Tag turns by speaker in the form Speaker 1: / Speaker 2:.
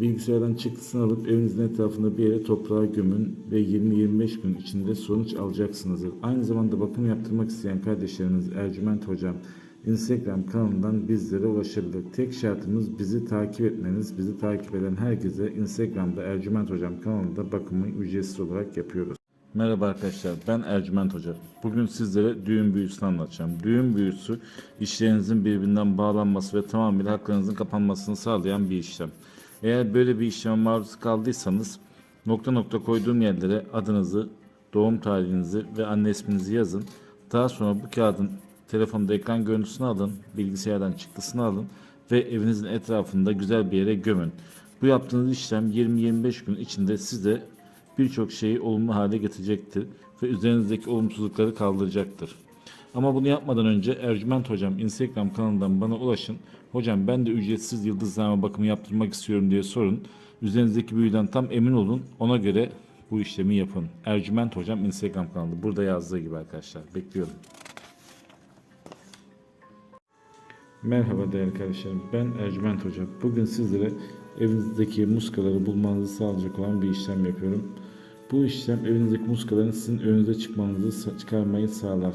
Speaker 1: Bilgisayardan çıktısını alıp evinizin etrafında bir yere toprağa gömün ve 20-25 gün içinde sonuç alacaksınızdır. Aynı zamanda bakım yaptırmak isteyen kardeşlerimiz Ercüment Hocam Instagram kanalından bizlere ulaşabilir. Tek şartımız bizi takip etmeniz. Bizi takip eden herkese Instagram'da Ercüment Hocam kanalında bakımı ücretsiz olarak yapıyoruz. Merhaba arkadaşlar ben Ercüment Hoca. Bugün sizlere düğün büyüsünü anlatacağım. Düğün büyüsü işlerinizin birbirinden bağlanması ve tamamıyla haklarınızın kapanmasını sağlayan bir işlem. Eğer böyle bir işleme maruz kaldıysanız nokta nokta koyduğum yerlere adınızı, doğum tarihinizi ve anne isminizi yazın. Daha sonra bu kağıdın telefonda ekran görüntüsünü alın, bilgisayardan çıktısını alın ve evinizin etrafında güzel bir yere gömün. Bu yaptığınız işlem 20-25 gün içinde size birçok şeyi olumlu hale getirecektir ve üzerinizdeki olumsuzlukları kaldıracaktır. Ama bunu yapmadan önce Ercüment Hocam Instagram kanalından bana ulaşın. Hocam ben de ücretsiz yıldızlama bakımı yaptırmak istiyorum diye sorun. Üzerinizdeki büyüden tam emin olun. Ona göre bu işlemi yapın. Ercüment Hocam Instagram kanalı. Burada yazdığı gibi arkadaşlar. Bekliyorum. Merhaba değerli kardeşlerim. Ben Ercüment Hoca. Bugün sizlere evinizdeki muskaları bulmanızı sağlayacak olan bir işlem yapıyorum. Bu işlem evinizdeki muskaların sizin önünüze çıkmanızı çıkarmayı sağlar.